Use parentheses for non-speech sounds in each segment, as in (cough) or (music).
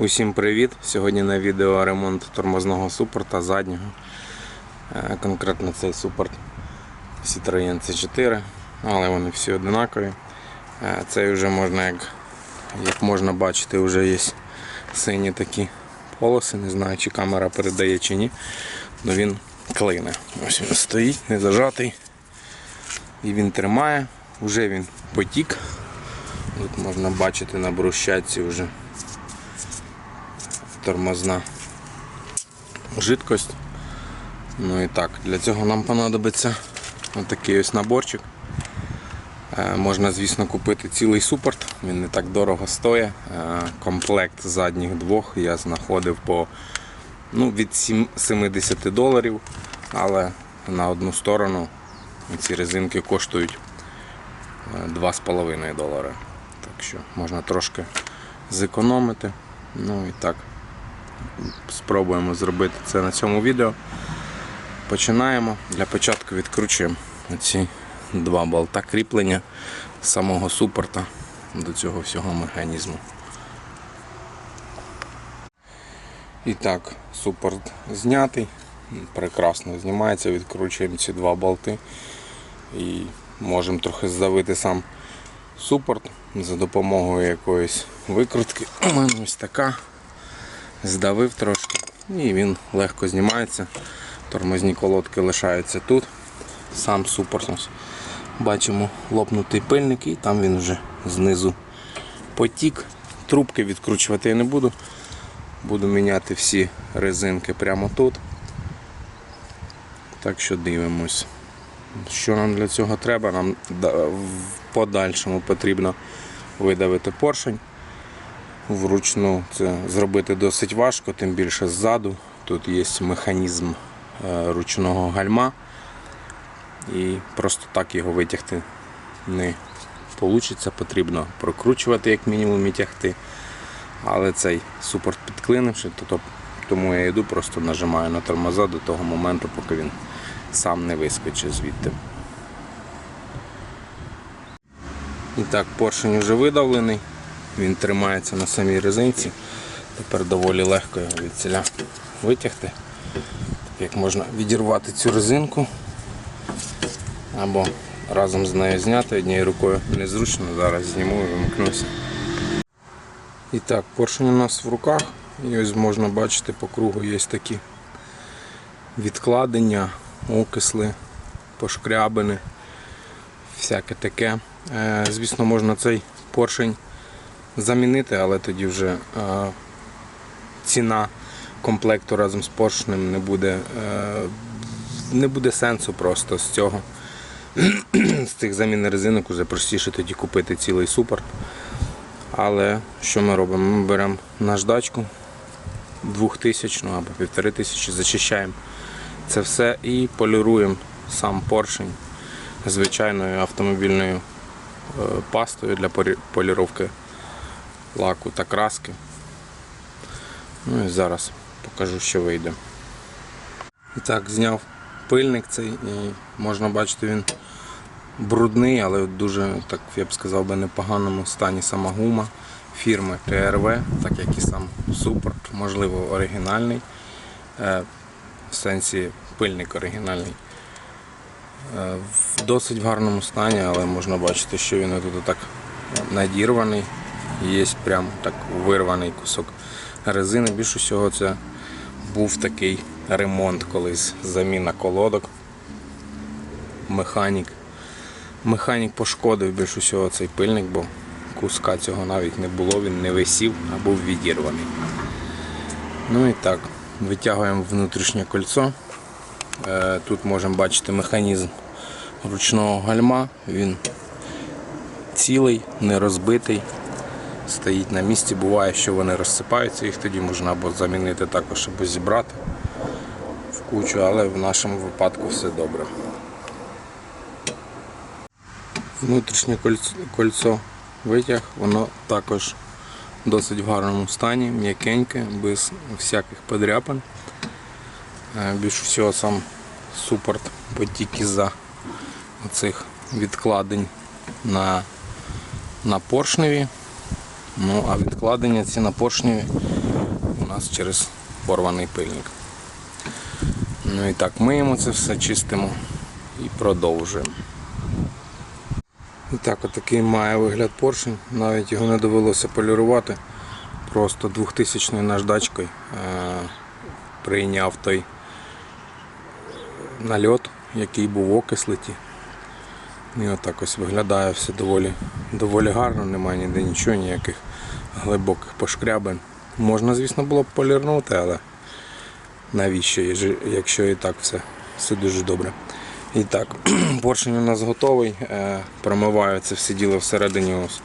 Усім привіт! Сьогодні на відео ремонт тормозного супорта заднього. Е, Конкретно цей супорт Citroen C4, але вони всі одинакові. Е, Цей вже можна, як, як можна бачити, вже є сині такі полоси. Не знаю, чи камера передає чи ні. але він клине. Ось він стоїть, не зажатий. І він тримає, вже він потік. Тут можна бачити на брусчатці вже тормозна жидкость. Ну і так, для цього нам понадобиться отакий ось наборчик. Е, Можна, звісно, купити цілий супорт, він не так дорого стоїть. Е, Комплект задніх двох я знаходив по ну, від 70 доларів, але на одну сторону ці резинки коштують е, 2,5 долари. Так що можна трошки зекономити. Ну і так, спробуємо зробити це на цьому відео. Починаємо. Для початку відкручуємо ці два болта кріплення самого супорта до цього всього механізму. І так, супорт знятий, прекрасно знімається, відкручуємо ці два болти і можемо трохи здавити сам супорт за допомогою якоїсь викрутки. У мене ось така. Здавив трошки і він легко знімається. Тормозні колодки лишаються тут. Сам супорт. Бачимо лопнутий пильник і там він вже знизу потік. Трубки відкручувати я не буду. Буду міняти всі резинки прямо тут. Так що дивимось. Що нам для цього треба? Нам в подальшому потрібно видавити поршень. Вручну це зробити досить важко, тим більше ззаду. Тут є механізм е, ручного гальма. І просто так його витягти не вийде. Потрібно прокручувати як мінімум і тягти. Але цей супорт підклинивши, то, то- тому я йду, просто нажимаю на тормоза до того моменту, поки він сам не вискочить звідти. І так, поршень вже видавлений, він тримається на самій резинці. Тепер доволі легко його від ціля витягти. Так як можна відірвати цю резинку або разом з нею зняти однією рукою незручно, зараз зніму і вимкнуся. І так, поршень у нас в руках. І ось можна бачити по кругу є такі відкладення, окисли, пошкрябини, всяке таке. Е, Звісно, можна цей поршень замінити, але тоді вже е, ціна комплекту разом з поршнем не буде, е, не буде сенсу просто з цього. (clears throat) з цих замін резинок вже простіше тоді купити цілий супорт. Але що ми робимо? Ми беремо наждачку 2000 або 1500, зачищаємо це все і поліруємо сам поршень звичайною автомобільною е, пастою для поліровки лаку та краски. Ну і зараз покажу, що вийде. І так, зняв пильник цей і можна бачити він брудний, але дуже, так я б сказав би, непоганому стані сама гума фірми ТРВ, так як і сам супорт, можливо, оригінальний. Е, В сенсі пильник оригінальний. Е, В досить гарному стані, але можна бачити, що він тут так надірваний. Є прям так вирваний кусок резини. Більше всього це був такий ремонт колись, заміна колодок. Механік. Механік пошкодив більш усього цей пильник, бо куска цього навіть не було, він не висів, а був відірваний. Ну і так, витягуємо внутрішнє кольцо. Е, Тут можемо бачити механізм ручного гальма. Він цілий, не розбитий, стоїть на місці. Буває, що вони розсипаються, їх тоді можна або замінити також, або зібрати в кучу, але в нашому випадку все добре. Внутрішнє кольцо, витяг, воно також досить в гарному стані, м'якеньке, без всяких подряпин. Е, Більше всього сам супорт потік із-за оцих відкладень на, на поршневі. Ну а відкладення ці на поршневі у нас через порваний пильник. Ну і так, миємо це все, чистимо і продовжуємо. І так, отакий має вигляд поршень, навіть його не довелося полірувати. Просто 2000 наждачкою е, прийняв той нальот, який був окислиті. І отак ось виглядає все доволі, доволі гарно, немає ніде нічого, ніяких глибоких пошкрябин. Можна, звісно, було б полірнути, але навіщо, якщо- і так все, все дуже добре. І так, (clears throat) поршень у нас готовий. Е, Промиваю це все діло всередині. Ось.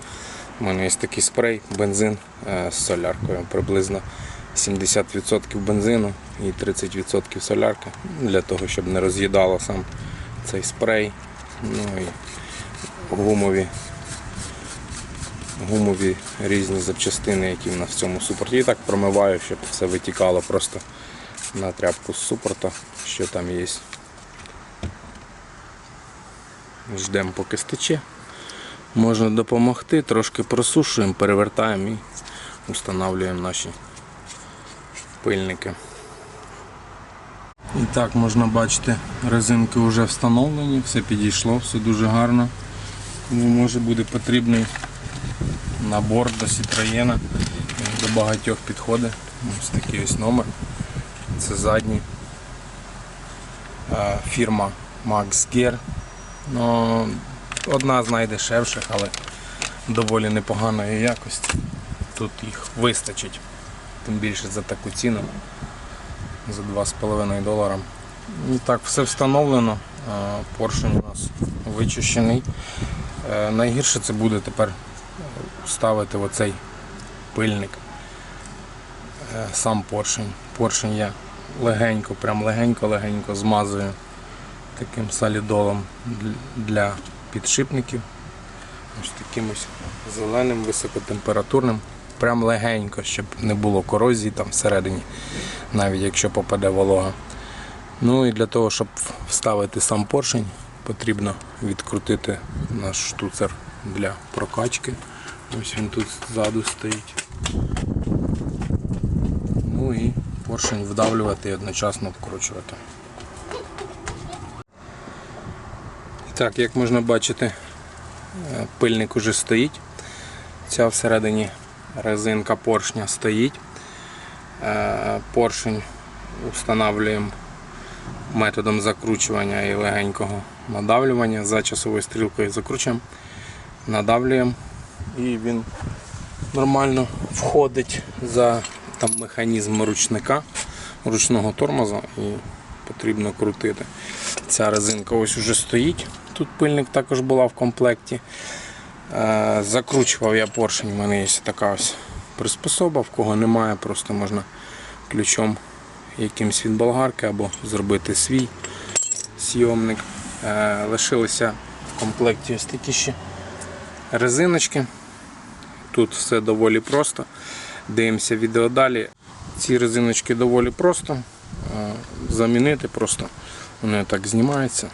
У мене є такий спрей, бензин е, з соляркою. Приблизно 70% бензину і 30% солярки. Для того, щоб не роз'їдало сам цей спрей. Ну і гумові, гумові різні запчастини, які в нас в цьому супорті. І так промиваю, щоб все витікало просто на тряпку з супорта, що там є. Ждемо поки стече. Можна допомогти, трошки просушуємо, перевертаємо і встановлюємо наші пильники. І так можна бачити, резинки вже встановлені, все підійшло, все дуже гарно. Тому може буде потрібний набор до Citroën, до багатьох підходить. Ось такий ось номер. Це задній. Е, Фірма Max Gear. Ну, одна з найдешевших, але доволі непоганої якості. Тут їх вистачить. Тим більше за таку ціну. За 2,5 долара. І так, все встановлено. Е, Поршень у нас вичищений. Е, Найгірше це буде тепер ставити оцей пильник. Е, Сам поршень. Поршень я легенько, прям легенько-легенько змазую таким солідолом дл- для підшипників. Ось таким ось зеленим, високотемпературним. Прям легенько, щоб не було корозії там всередині, навіть якщо попаде волога. Ну і для того, щоб вставити сам поршень, потрібно відкрутити наш штуцер для прокачки. Ось він тут ззаду стоїть. Ну і поршень вдавлювати і одночасно вкручувати. І Так, як можна бачити, е, пильник уже стоїть. Ця всередині резинка поршня стоїть. Е, Поршень встановлюємо методом закручування і легенького надавлювання. За часовою стрілкою закручуємо, надавлюємо і він нормально входить за там, механізм ручника, ручного тормоза і потрібно крутити. Ця резинка ось уже стоїть. Тут пильник також була в комплекті. Е, Закручував я поршень, у мене є така ось приспособа, в кого немає, просто можна ключом якимсь від болгарки або зробити свій зйомник. Е, Лишилися в комплекті ось такі ще резиночки. Тут все доволі просто. Дивимося відео далі. Ці резиночки доволі просто. е, Замінити просто. Вони так знімаються.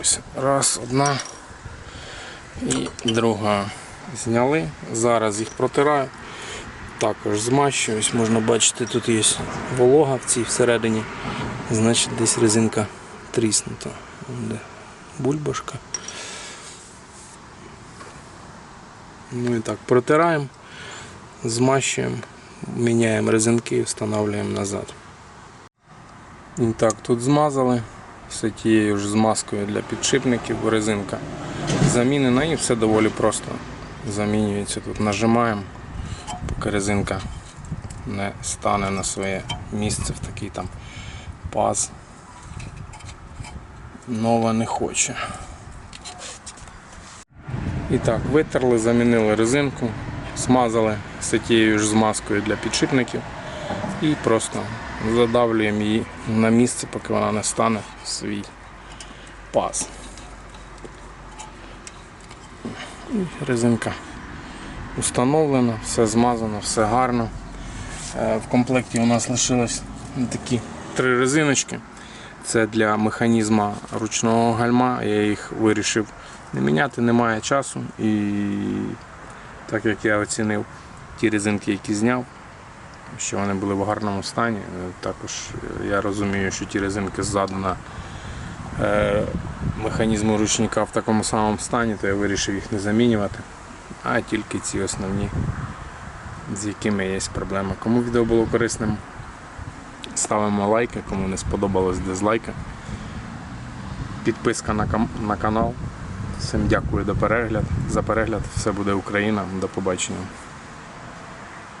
Ось, раз, одна і друга. Зняли. Зараз їх протираю. Також змащую. Ось можна бачити, тут є волога в цій всередині. Значить десь резинка тріснута. Бульбашка. Ну і так, протираємо, змащуємо, міняємо резинки і встановлюємо назад. І так, тут змазали все тією ж змазкою для підшипників, резинка замінена і все доволі просто замінюється. Тут нажимаємо, поки резинка не стане на своє місце в такий там паз. Нова не хоче. І так, витерли, замінили резинку, смазали все тією ж змазкою для підшипників і просто задавлюємо її на місце, поки вона не стане в свій паз. І резинка установлена, все змазано, все гарно. Е, В комплекті у нас лишилось такі три резиночки. Це для механізма ручного гальма. Я їх вирішив не міняти, немає часу і Так як я оцінив ті резинки, які зняв, що вони були в гарному стані. Е, Також я розумію, що ті резинки ззаду на механізму ручника в такому самому стані, то я вирішив їх не замінювати, а тільки ці основні, з якими є проблема. Кому відео було корисним, ставимо лайки, кому не сподобалось дизлайки. Підписка на, на канал. Всім дякую до перегляд, за перегляд. Все буде Україна. До побачення.